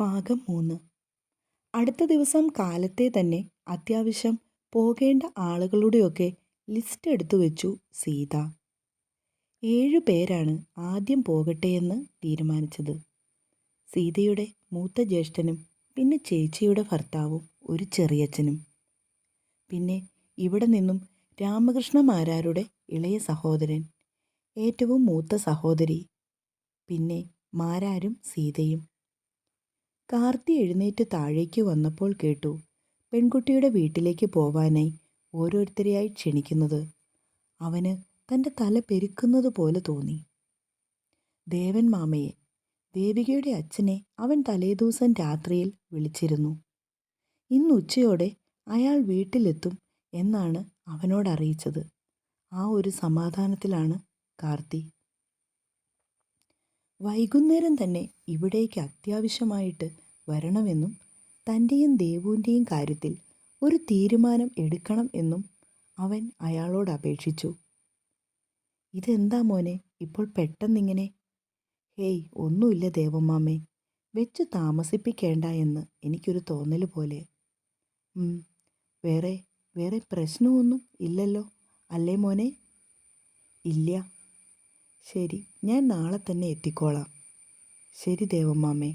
ഭാഗം മൂന്ന്. അടുത്ത ദിവസം കാലത്തെ തന്നെ അത്യാവശ്യം പോകേണ്ട ആളുകളുടെയൊക്കെ ലിസ്റ്റ് എടുത്തു വെച്ചു സീത. ഏഴു പേരാണ് ആദ്യം പോകട്ടെയെന്ന് തീരുമാനിച്ചത്. സീതയുടെ മൂത്ത ജ്യേഷ്ഠനും പിന്നെ ചേച്ചിയുടെ ഭർത്താവും ഒരു ചെറിയച്ഛനും. പിന്നെ ഇവിടെ നിന്നും രാമകൃഷ്ണ മാരാരുടെ ഇളയ സഹോദരൻ ഏറ്റവും മൂത്ത സഹോദരി പിന്നെ മാരാരും സീതയും. കാർത്തി എഴുന്നേറ്റ് താഴേക്ക് വന്നപ്പോൾ കേട്ടു പെൺകുട്ടിയുടെ വീട്ടിലേക്ക് പോവാനായി ഓരോരുത്തരെയായി ക്ഷണിക്കുന്നത്. അവന് തന്റെ തല പെരുക്കുന്നത് പോലെ തോന്നി. ദേവൻ മാമയെ ദേവികയുടെ അച്ഛനെ അവൻ തലേദിവസം രാത്രിയിൽ വിളിച്ചിരുന്നു. ഇന്ന് ഉച്ചയോടെ അയാൾ വീട്ടിലെത്തും എന്നാണ് അവനോട് അറിയിച്ചത്. ആ ഒരു സമാധാനത്തിലാണ് കാർത്തി. വൈകുന്നേരം തന്നെ ഇവിടേക്ക് അത്യാവശ്യമായിട്ട് വരണമെന്നും തന്റെയും ദേവുവിന്റെയും കാര്യത്തിൽ ഒരു തീരുമാനം എടുക്കണം എന്നും അവൻ അയാളോട് അപേക്ഷിച്ചു. ഇതെന്താ മോനെ? ഇപ്പോൾ പെട്ടെന്നിങ്ങനെ? ഹേയ് ഒന്നുമില്ല ദേവമ്മാമേ വെച്ച് താമസിപ്പിക്കേണ്ട എന്ന് എനിക്കൊരു തോന്നൽ പോലെ. വേറെ വേറെ പ്രശ്നമൊന്നും ഇല്ലല്ലോ അല്ലേ മോനെ? ഇല്ല ശരി ഞാൻ നാളെ തന്നെ എത്തിക്കോളാം. ശരി ദേവമ്മാമേ.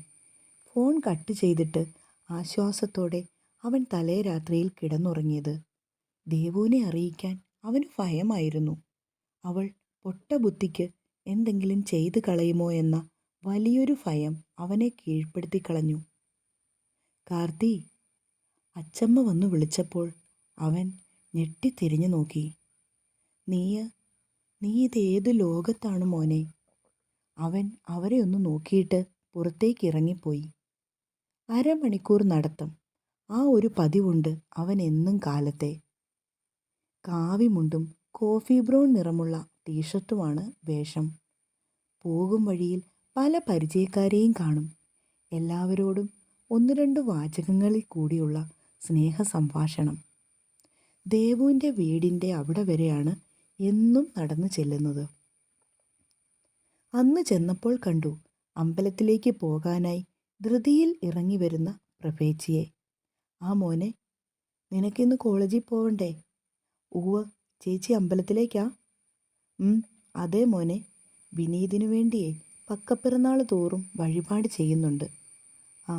ഫോൺ കട്ട് ചെയ്തിട്ട് ആശ്വാസത്തോടെ അവൻ തലേ രാത്രിയിൽ കിടന്നുറങ്ങിയത്. ദേവുവിനെ അറിയിക്കാൻ അവന് ഭയമായിരുന്നു. അവൾ പൊട്ട ബുദ്ധിക്ക് എന്തെങ്കിലും ചെയ്തു കളയുമോ എന്ന വലിയൊരു ഭയം അവനെ കീഴ്പ്പെടുത്തി കളഞ്ഞു. കാർത്തി അച്ചമ്മ വന്നു വിളിച്ചപ്പോൾ അവൻ ഞെട്ടിത്തിരിഞ്ഞു നോക്കി. നീയ് നീ ഇതേത് ലോകത്താണ് മോനെ? അവൻ അവരെ ഒന്ന് നോക്കിയിട്ട് പുറത്തേക്ക് ഇറങ്ങിപ്പോയി അരമണിക്കൂർ നടത്തം. ആ ഒരു പതിവുണ്ട് അവൻ എന്നും കാലത്തെ. കാവിമുണ്ടും കോഫി ബ്രൗൺ നിറമുള്ള ടീഷർട്ടുമാണ് വേഷം. പോകും വഴിയിൽ പല പരിചയക്കാരെയും കാണും. എല്ലാവരോടും ഒന്ന് രണ്ട് വാചകങ്ങളിൽ കൂടിയുള്ള സ്നേഹ സംഭാഷണം ദേവുവിന്റെ വീടിന്റെ അവിടെ വരെയാണ് എന്നും നടന്നു ചെല്ലുന്നത്. അന്ന് ചെന്നപ്പോൾ കണ്ടു അമ്പലത്തിലേക്ക് പോകാനായി ധൃതിയിൽ ഇറങ്ങി വരുന്ന പ്രഭേച്ചിയെ. ആ മോനെ നിനക്കിന്ന് കോളേജിൽ പോവണ്ടേ? ഉവ ചേച്ചി അമ്പലത്തിലേക്കാ? അതേ മോനെ. വിനീതിനു വേണ്ടിയേ പക്കപ്പിറന്നാൾ തോറും വഴിപാട് ചെയ്യുന്നുണ്ട്. ആ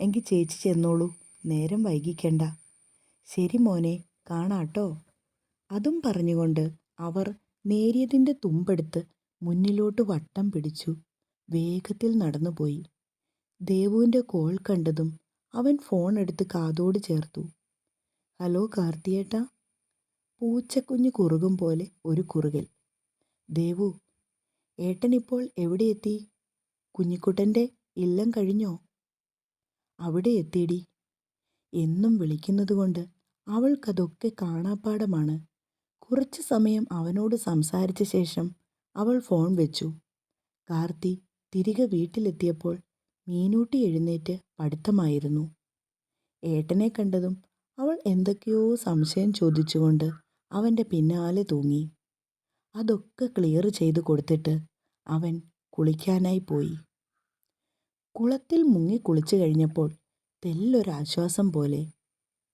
എങ്കിൽ ചേച്ചി ചെന്നോളൂ. നേരം വൈകിക്കണ്ട. ശരി മോനെ കാണാട്ടോ. അതും പറഞ്ഞുകൊണ്ട് അവർ നേരിയതിന്റെ തുമ്പെടുത്ത് മുന്നിലോട്ട് വട്ടം പിടിച്ചു വേഗത്തിൽ നടന്നുപോയി. ദേവുവിന്റെ കോൾ കണ്ടതും അവൻ ഫോൺ എടുത്ത് കാതോട് ചേർത്തു. ഹലോ കാർത്തിയേട്ടാ. പൂച്ചക്കുഞ്ഞ് കുറുകും പോലെ ഒരു കുറുകൽ. ദേവു ഏട്ടനിപ്പോൾ എവിടെ എത്തി? കുഞ്ഞിക്കുട്ടന്റെ ഇല്ലം കഴിഞ്ഞോ? അവിടെ എത്തിയടി. എന്നും വിളിക്കുന്നതുകൊണ്ട് അവൾക്കതൊക്കെ കാണാപ്പാടമാണ് കുറച്ചു സമയം അവനോട് സംസാരിച്ച ശേഷം അവൾ ഫോൺ വെച്ചു. കാർത്തി തിരികെ വീട്ടിലെത്തിയപ്പോൾ മീനൂട്ടി എഴുന്നേറ്റ് പഠിത്തമായിരുന്നു. ഏട്ടനെ കണ്ടതും അവൾ എന്തൊക്കെയോ സംശയം ചോദിച്ചുകൊണ്ട് അവന്റെ പിന്നാലെ തൂങ്ങി. അതൊക്കെ ക്ലിയർ ചെയ്തു കൊടുത്തിട്ട് അവൻ കുളിക്കാനായി പോയി. കുളത്തിൽ മുങ്ങി കുളിച്ചു കഴിഞ്ഞപ്പോൾ തെല്ലൊരാശ്വാസം പോലെ.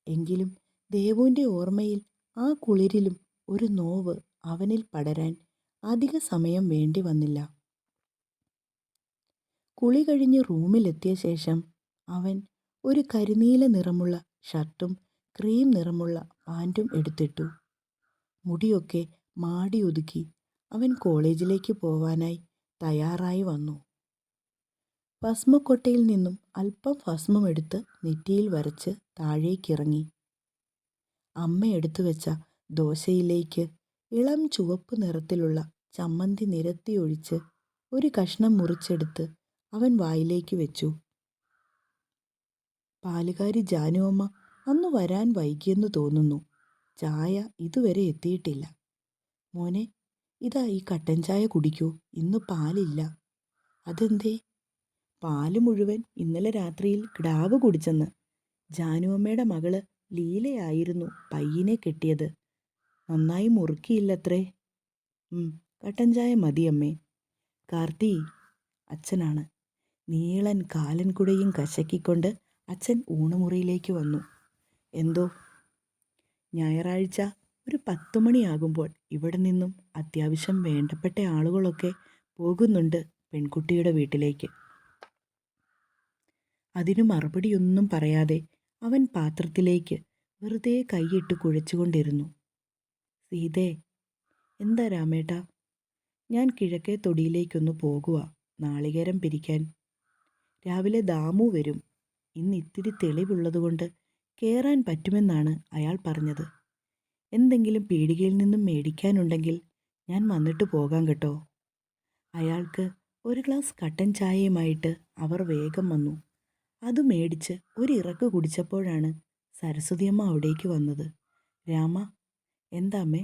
എങ്കിലും ദേവുവിന്റെ ഓർമ്മയിൽ ആ കുളിരിലും ഒരു നോവ് അവനിൽ പടരാൻ അധിക സമയം വേണ്ടി വന്നില്ല. കുളി കഴിഞ്ഞ് റൂമിലെത്തിയ ശേഷം അവൻ ഒരു കരിനീല നിറമുള്ള ഷർട്ടും ക്രീം നിറമുള്ള പാന്റും എടുത്തിട്ടു. മുടിയൊക്കെ മാടി ഒതുക്കി അവൻ കോളേജിലേക്ക് പോവാനായി തയ്യാറായി വന്നു. ഭസ്മക്കൊട്ടയിൽ നിന്നും അല്പം ഭസ്മമെടുത്ത് നെറ്റിയിൽ വരച്ച് താഴേക്കിറങ്ങി. അമ്മ എടുത്തു വെച്ച ദോശയിലേക്ക് ഇളം ചുവപ്പ് നിറത്തിലുള്ള ചമ്മന്തി നിരത്തിയൊഴിച്ച് ഒരു കഷ്ണം മുറിച്ചെടുത്ത് അവൻ വായിലേക്ക് വെച്ചു. പാലുകാരി ജാനുവമ്മ അന്ന് വരാൻ വൈകിയെന്ന് തോന്നുന്നു. ചായ ഇതുവരെ എത്തിയിട്ടില്ല. മോനെ ഇതാ ഈ കട്ടൻ ചായ കുടിക്കൂ. ഇന്ന് പാലില്ല. അതെന്തേ? പാൽ മുഴുവൻ ഇന്നലെ രാത്രിയിൽ കിടാവ് കുടിച്ചെന്ന്. ജാനുവമ്മയുടെ മകൾ ലീലയായിരുന്നു പയ്യനെ കെട്ടിയത്. നന്നായി മുറുക്കിയില്ലത്രേ. കട്ടൻ ചായ മതി അമ്മേ കാർത്തി അച്ഛനാണ്. നീളൻ കാലൻ കുടയും കശക്കിക്കൊണ്ട് അച്ഛൻ ഊണുമുറിയിലേക്ക് വന്നു. എന്തോ? ഞായറാഴ്ച ഒരു പത്തു മണിയാകുമ്പോൾ ഇവിടെ നിന്നും അത്യാവശ്യം വേണ്ടപ്പെട്ട ആളുകളൊക്കെ പോകുന്നുണ്ട് പെൺകുട്ടിയുടെ വീട്ടിലേക്ക്. അതിനു മറുപടിയൊന്നും പറയാതെ അവൻ പാത്രത്തിലേക്ക് വെറുതെ കൈയിട്ട് കുഴച്ചുകൊണ്ടിരുന്നു. സീതേ എന്താ രാമേട്ടാ? ഞാൻ കിഴക്കേ തൊടിയിലേക്കൊന്ന് പോകുക നാളികേരം പിരിക്കാൻ. രാവിലെ ദാമു വരും. ഇന്ന് ഇത്തിരി തെളിവുള്ളതുകൊണ്ട് കയറാൻ പറ്റുമെന്നാണ് അയാൾ പറഞ്ഞത്. എന്തെങ്കിലും പീടികയിൽ നിന്നും മേടിക്കാനുണ്ടെങ്കിൽ ഞാൻ വന്നിട്ട് പോകാം കേട്ടോ. അയാൾക്ക് ഒരു ഗ്ലാസ് കട്ടൻ ചായയുമായിട്ട് അവർ വേഗം വന്നു. അത് മേടിച്ച് ഒരു കുടിച്ചപ്പോഴാണ് സരസ്വതിയമ്മ അവിടേക്ക് വന്നത്. രാമ എന്താമ്മേ?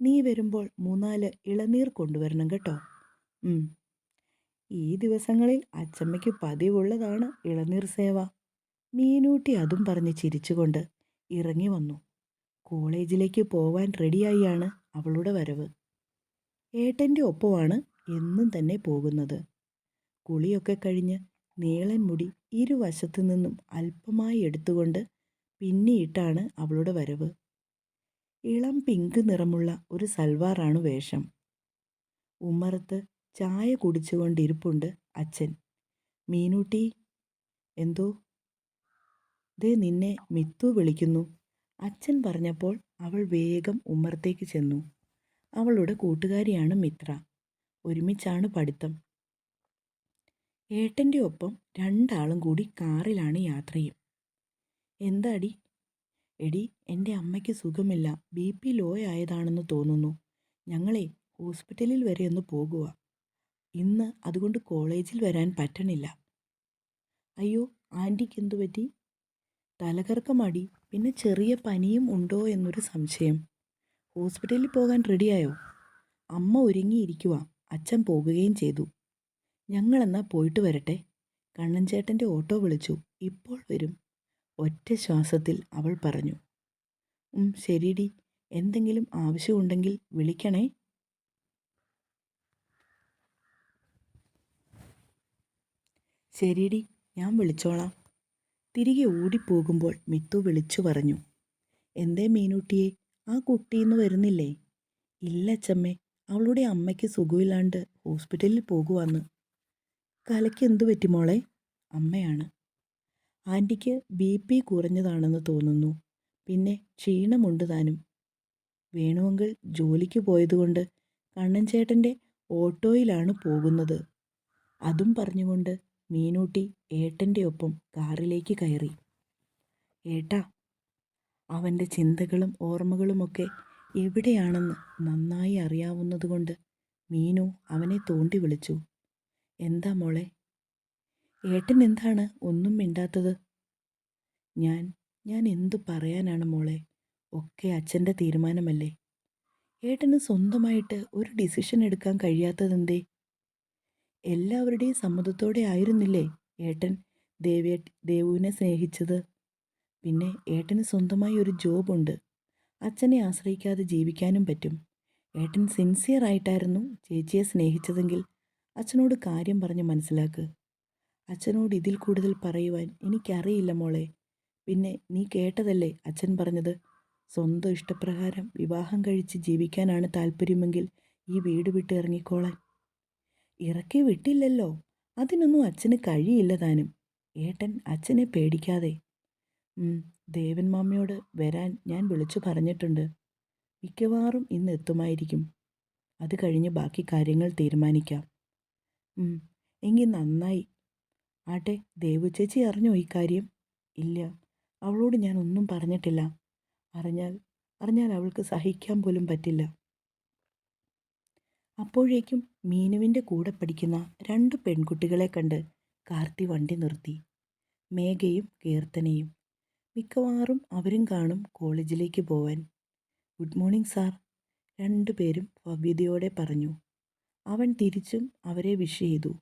നീ വരുമ്പോൾ മൂന്നാൽ ഇളനീർ കൊണ്ടുവരണം കേട്ടോ. ഈ ദിവസങ്ങളിൽ അച്ചമ്മയ്ക്ക് പതിവുള്ളതാണ് ഇളനീർ സേവ. മീനൂട്ടി അതും പറഞ്ഞ് ചിരിച്ചുകൊണ്ട് ഇറങ്ങി വന്നു. കോളേജിലേക്ക് പോവാൻ റെഡിയായിയാണ് അവളുടെ വരവ്. ഏട്ടന്റെ ഒപ്പമാണ് എന്നും തന്നെ പോകുന്നത്. കുളിയൊക്കെ കഴിഞ്ഞ് നീളൻ മുടി ഇരുവശത്തു നിന്നും അല്പമായി എടുത്തുകൊണ്ട് പിന്നിയിട്ടാണ് അവളുടെ വരവ്. ഇളം പിങ്ക് നിറമുള്ള ഒരു സൽവാറാണ് വേഷം. ഉമ്മറത്ത് ചായ കുടിച്ചുകൊണ്ടിരിപ്പുണ്ട് അച്ഛൻ. മീനൂട്ടി എന്തോ? ദേ നിന്നെ മിത്തു വിളിക്കുന്നു. അച്ഛൻ പറഞ്ഞപ്പോൾ അവൾ വേഗം ഉമ്മറത്തേക്ക് ചെന്നു. അവളുടെ കൂട്ടുകാരിയാണ് മിത്ര. ഒരുമിച്ചാണ് പഠിത്തം. ഏട്ടന്റെ ഒപ്പം രണ്ടാളും കൂടി കാറിലാണ് യാത്രയും. എന്താടി? എടി എന്റെ അമ്മയ്ക്ക് സുഖമില്ല. ബി. പി. ലോ ആയതാണെന്ന് തോന്നുന്നു. ഞങ്ങളെ ഹോസ്പിറ്റലിൽ വരെ ഒന്ന് പോകുക ഇന്ന് അതുകൊണ്ട് കോളേജിൽ വരാൻ പറ്റണില്ല. അയ്യോ ആന്റിക്ക് എന്തു പറ്റി? തലകറക്കമടി പിന്നെ ചെറിയ പനിയും ഉണ്ടോ എന്നൊരു സംശയം. ഹോസ്പിറ്റലിൽ പോകാൻ റെഡിയായോ? അമ്മ ഒരുങ്ങിയിരിക്കുക അച്ഛൻ പോകുകയും ചെയ്തു. ഞങ്ങളെന്നാ പോയിട്ട് വരട്ടെ? കണ്ണൻ ചേട്ടന്റെ ഓട്ടോ വിളിച്ചു. ഇപ്പോൾ വരും. ഒറ്റ ശ്വാസത്തിൽ അവൾ പറഞ്ഞു ഉം ശരിടി എന്തെങ്കിലും ആവശ്യമുണ്ടെങ്കിൽ വിളിക്കണേ. ശരിടി ഞാൻ വിളിച്ചോളാം. തിരികെ ഓടിപ്പോകുമ്പോൾ മിത്തു വിളിച്ചു പറഞ്ഞു എന്തേ മീനൂട്ടിയെ ആ കുട്ടിയിന്ന് വരുന്നില്ലേ? ഇല്ല അച്ചമ്മേ അവളുടെ അമ്മയ്ക്ക് സുഖമില്ലാണ്ട് ഹോസ്പിറ്റലിൽ പോകുവാന്ന്. കലയ്ക്ക് എന്തു പറ്റി മോളെ? അമ്മയാണ്. ആന്റിക്ക് ബി പി കുറഞ്ഞതാണെന്ന് തോന്നുന്നു. പിന്നെ ക്ഷീണമുണ്ട് താനും. വേണുവെങ്കിൽ ജോലിക്ക് പോയതുകൊണ്ട് കണ്ണൻ ചേട്ടന്റെ ഓട്ടോയിലാണ് പോകുന്നത്. അതും പറഞ്ഞുകൊണ്ട് മീനൂട്ടി ഏട്ടന്റെ ഒപ്പം കാറിലേക്ക് കയറി. ഏട്ടാ അവന്റെ ചിന്തകളും ഓർമ്മകളുമൊക്കെ എവിടെയാണെന്ന് നന്നായി അറിയാവുന്നതുകൊണ്ട് മീനു അവനെ തോണ്ടി വിളിച്ചു. എന്താ മോളെ ഏട്ടൻ എന്താണ് ഒന്നും മിണ്ടാത്തത്? ഞാൻ ഞാൻ എന്തു പറയാനാണ് മോളെ? ഒക്കെ അച്ഛന്റെ തീരുമാനമല്ലേ? ഏട്ടന് സ്വന്തമായിട്ട് ഒരു ഡിസിഷൻ എടുക്കാൻ കഴിയാത്തതെന്തേ? എല്ലാവരുടെയും സമ്മതത്തോടെ ആയിരുന്നില്ലേ ഏട്ടൻ ദേവിയെ ദേവുവിനെ സ്നേഹിച്ചത്? പിന്നെ ഏട്ടന് സ്വന്തമായി ഒരു ജോബുണ്ട് അച്ഛനെ ആശ്രയിക്കാതെ ജീവിക്കാനും പറ്റും. ഏട്ടൻ സിൻസിയർ ആയിട്ടായിരുന്നു ചേച്ചിയെ സ്നേഹിച്ചതെങ്കിൽ അച്ഛനോട് കാര്യം പറഞ്ഞ് മനസ്സിലാക്ക്. അച്ഛനോട് ഇതിൽ കൂടുതൽ പറയുവാൻ എനിക്കറിയില്ല മോളെ. പിന്നെ നീ കേട്ടതല്ലേ അച്ഛൻ പറഞ്ഞത്? സ്വന്തം ഇഷ്ടപ്രകാരം വിവാഹം കഴിച്ച് ജീവിക്കാനാണ് താല്പര്യമെങ്കിൽ ഈ വീട് വിട്ട് ഇറങ്ങിക്കോളാൻ. ഇറക്കി വിട്ടില്ലല്ലോ. അതിനൊന്നും അച്ഛന് കഴിയില്ല താനും. ഏട്ടൻ അച്ഛനെ പേടിക്കാതെ. ദേവൻ മാമയോട് വരാൻ ഞാൻ വിളിച്ചു പറഞ്ഞിട്ടുണ്ട്. മിക്കവാറും ഇന്ന് എത്തുമായിരിക്കും. അത് കഴിഞ്ഞ് ബാക്കി കാര്യങ്ങൾ തീരുമാനിക്കാം. എങ്കിൽ നന്നായി ആട്ടെ ദേവു ചേച്ചി അറിഞ്ഞോ ഈ കാര്യം? ഇല്ല. അവളോട് ഞാൻ ഒന്നും പറഞ്ഞിട്ടില്ല. അറിഞ്ഞാൽ അറിഞ്ഞാൽ അവൾക്ക് സഹിക്കാൻ പോലും പറ്റില്ല. അപ്പോഴേക്കും മീനുവിന്റെ കൂടെ പഠിക്കുന്ന രണ്ട് പെൺകുട്ടികളെ കണ്ട് കാർത്തി വണ്ടി നിർത്തി. മേഘയും കീർത്തനയും. മിക്കവാറും അവരും കാണും കോളേജിലേക്ക് പോവാൻ. ഗുഡ് മോർണിംഗ് സാർ രണ്ടുപേരും ഭവ്യതയോടെ പറഞ്ഞു. അവൻ തിരിച്ചും അവരെ വിഷ് ചെയ്തു.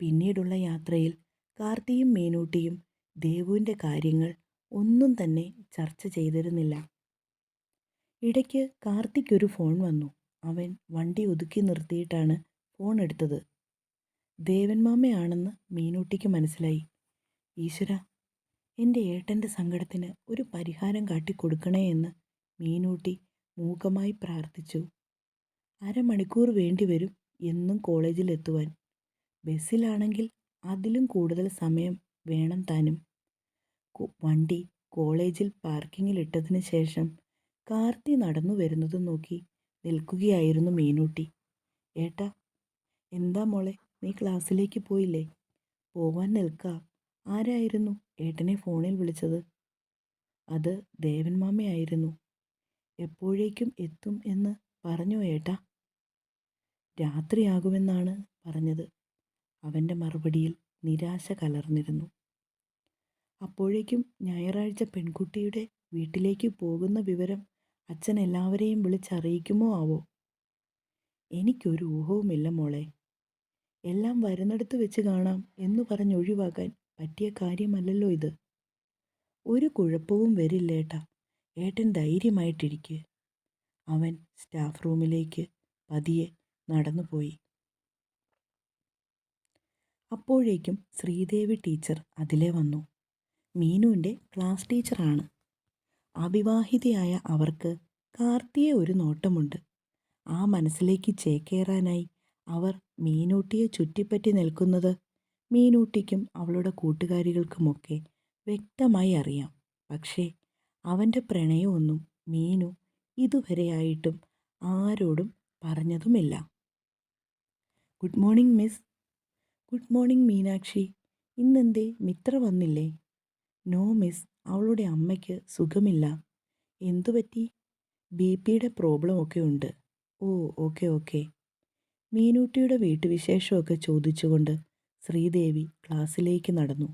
പിന്നീടുള്ള യാത്രയിൽ കാർത്തിയും മീനൂട്ടിയും ദേവുവിന്റെ കാര്യങ്ങൾ ഒന്നും തന്നെ ചർച്ച ചെയ്തിരുന്നില്ല. ഇടയ്ക്ക് കാർത്തിക്കൊരു ഫോൺ വന്നു. അവൻ വണ്ടി ഒതുക്കി നിർത്തിയിട്ടാണ് ഫോൺ എടുത്തത്. ദേവന്മാമയാണെന്ന് മീനൂട്ടിക്ക് മനസ്സിലായി. ഈശ്വര എന്റെ ഏട്ടന്റെ സങ്കടത്തിന് ഒരു പരിഹാരം കാട്ടിക്കൊടുക്കണേ എന്ന് മീനൂട്ടി മൂകമായി പ്രാർത്ഥിച്ചു. അരമണിക്കൂർ വേണ്ടിവരും എന്നും കോളേജിലെത്തുവാൻ. ബസ്സിലാണെങ്കിൽ അതിലും കൂടുതൽ സമയം വേണം താനും. വണ്ടി കോളേജിൽ പാർക്കിങ്ങിലിട്ടതിന് ശേഷം കാർത്തി നടന്നു വരുന്നതും നോക്കി നിൽക്കുകയായിരുന്നു മീനൂട്ടി. ഏട്ടാ എന്താ മോളെ നീ ക്ലാസ്സിലേക്ക് പോയില്ലേ? പോവാൻ നിൽക്ക. ആരായിരുന്നു ഏട്ടനെ ഫോണിൽ വിളിച്ചത്? അത് ദേവൻ മാമയായിരുന്നു. എപ്പോഴേക്കും എത്തും എന്ന് പറഞ്ഞോ ഏട്ടാ. രാത്രിയാകുമെന്നാണ് പറഞ്ഞത്. അവന്റെ മറുപടിയിൽ നിരാശ കലർന്നിരുന്നു. അപ്പോഴേക്കും ഞായറാഴ്ച പെൺകുട്ടിയുടെ വീട്ടിലേക്ക് പോകുന്ന വിവരം അച്ഛൻ എല്ലാവരെയും വിളിച്ചറിയിക്കുമോ ആവോ? എനിക്കൊരു ഊഹവുമില്ല മോളെ. എല്ലാം വരുന്നിടത്ത് വെച്ച് കാണാം എന്ന് പറഞ്ഞൊഴിവാക്കാൻ പറ്റിയ കാര്യമല്ലല്ലോ ഇത്. ഒരു കുഴപ്പവും വരില്ലേട്ടാ ഏട്ടൻ ധൈര്യമായിട്ടിരിക്കുക അവൻ സ്റ്റാഫ് റൂമിലേക്ക് പതിയെ നടന്നുപോയി. അപ്പോഴേക്കും ശ്രീദേവി ടീച്ചർ അതിലെ വന്നു. മീനുവിന്റെ ക്ലാസ് ടീച്ചറാണ്. അവിവാഹിതയായ അവർക്ക് കാർത്തിയെ ഒരു നോട്ടമുണ്ട്. ആ മനസ്സിലേക്ക് ചേക്കേറാനായി അവർ മീനൂട്ടിയെ ചുറ്റിപ്പറ്റി നിൽക്കുന്നത് മീനൂട്ടിക്കും അവളുടെ കൂട്ടുകാരികൾക്കുമൊക്കെ വ്യക്തമായി അറിയാം. പക്ഷേ അവന്റെ പ്രണയമൊന്നും മീനു ഇതുവരെയായിട്ടും ആരോടും പറഞ്ഞതുമില്ല. Good morning miss. Good morning Meenakshi. ഇന്നെന്തേ? Mitra വന്നില്ലേ? നോ മിസ് അവളുടെ അമ്മയ്ക്ക് സുഖമില്ല. എന്തുപറ്റി ബി പിയുടെ പ്രോബ്ലം ഒക്കെ ഉണ്ട്. ഓ ഓക്കെ ഓക്കെ. മീനൂട്ടിയുടെ വീട്ടുവിശേഷമൊക്കെ ചോദിച്ചുകൊണ്ട് ശ്രീദേവി ക്ലാസ്സിലേക്ക് നടന്നു.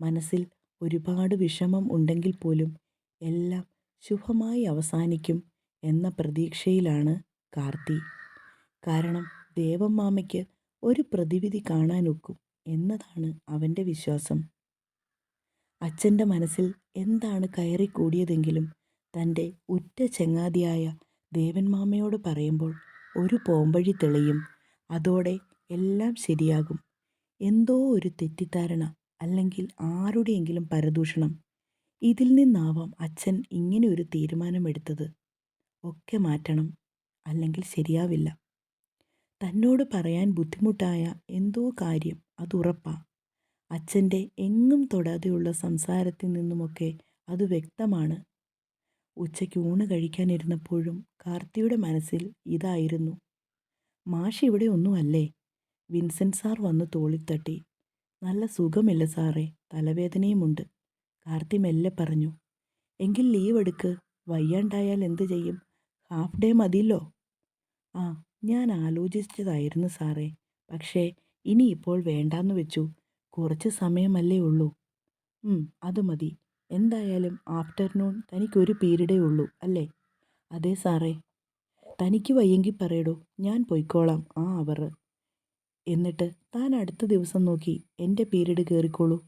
മനസ്സിൽ ഒരുപാട് വിഷമം ഉണ്ടെങ്കിൽ പോലും എല്ലാം ശുഭമായി അവസാനിക്കും എന്ന പ്രതീക്ഷയിലാണ് കാർത്തി. കാരണം ദേവമ്മാമയ്ക്ക് ഒരു പ്രതിവിധി കാണാനൊക്കും എന്നതാണ് അവന്റെ വിശ്വാസം. അച്ഛന്റെ മനസ്സിൽ എന്താണ് കയറിക്കൂടിയതെങ്കിലും തന്റെ ഉറ്റ ചങ്ങാതിയായ ദേവന്മാമയോട് പറയുമ്പോൾ ഒരു പോംവഴി തെളിയും. അതോടെ എല്ലാം ശരിയാകും. എന്തോ ഒരു തെറ്റിദ്ധാരണ അല്ലെങ്കിൽ ആരുടെയെങ്കിലും പരദൂഷണം. ഇതിൽ നിന്നാവാം അച്ഛൻ ഇങ്ങനെ ഒരു തീരുമാനമെടുത്തത്. ഒക്കെ മാറ്റണം. അല്ലെങ്കിൽ ശരിയാവില്ല. തന്നോട് പറയാൻ ബുദ്ധിമുട്ടായ എന്തോ കാര്യം അതുറപ്പാ അച്ഛന്റെ എങ്ങും തൊടാതെയുള്ള സംസാരത്തിൽ നിന്നുമൊക്കെ അത് വ്യക്തമാണ്. ഉച്ചയ്ക്ക് ഊണ് കഴിക്കാനിരുന്നപ്പോഴും കാർത്തിയുടെ മനസ്സിൽ ഇതായിരുന്നു. മാഷ് ഇവിടെ ഒന്നുമല്ലേ? വിൻസെന്റ് സാർ വന്ന് തോളിത്തട്ടി നല്ല സുഖമില്ല സാറേ തലവേദനയുമുണ്ട്. കാർത്തി മെല്ലെ പറഞ്ഞു. എങ്കിൽ ലീവ് എടുക്ക് വയ്യാണ്ടായാൽ എന്ത് ചെയ്യും? ഹാഫ് ഡേ മതിയല്ലോ. ആ ഞാൻ ആലോചിച്ചതായിരുന്നു സാറേ. പക്ഷേ ഇനിയിപ്പോൾ വേണ്ടാന്ന് വെച്ചു. കുറച്ച് സമയമല്ലേ ഉള്ളൂ. അത് മതി. എന്തായാലും ആഫ്റ്റർനൂൺ തനിക്കൊരു പീരീഡേ ഉള്ളൂ അല്ലേ? അതെ സാറേ. തനിക്ക് വയ്യെങ്കിൽ പറയടോ ഞാൻ പൊയ്ക്കോളാം ആ അവർ. എന്നിട്ട് താൻ അടുത്ത ദിവസം നോക്കി എന്റെ പീരീഡ് കയറിക്കോളൂ.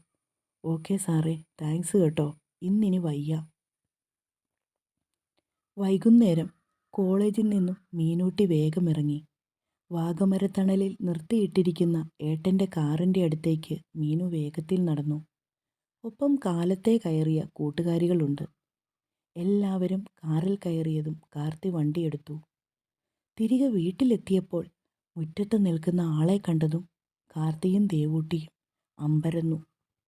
ഓക്കെ സാറേ താങ്ക്സ് കേട്ടോ. ഇന്നിനി വയ്യ. വൈകുന്നേരം. കോളേജിൽ നിന്നും മീനൂട്ടി വേഗം ഇറങ്ങി വാഗമരത്തണലിൽ നിർത്തിയിട്ടിരിക്കുന്ന ഏട്ടന്റെ കാറിന്റെ അടുത്തേക്ക് മീനു വേഗത്തിൽ നടന്നു. ഒപ്പം കാലത്തെ കയറിയ കൂട്ടുകാരികളുണ്ട്. എല്ലാവരും കാറിൽ കയറിയതും കാർത്തി വണ്ടിയെടുത്തു തിരികെ വീട്ടിലെത്തിയപ്പോൾ മുറ്റത്ത് നിൽക്കുന്ന ആളെ കണ്ടതും കാർത്തിയും ദേവൂട്ടിയും അമ്പരന്നു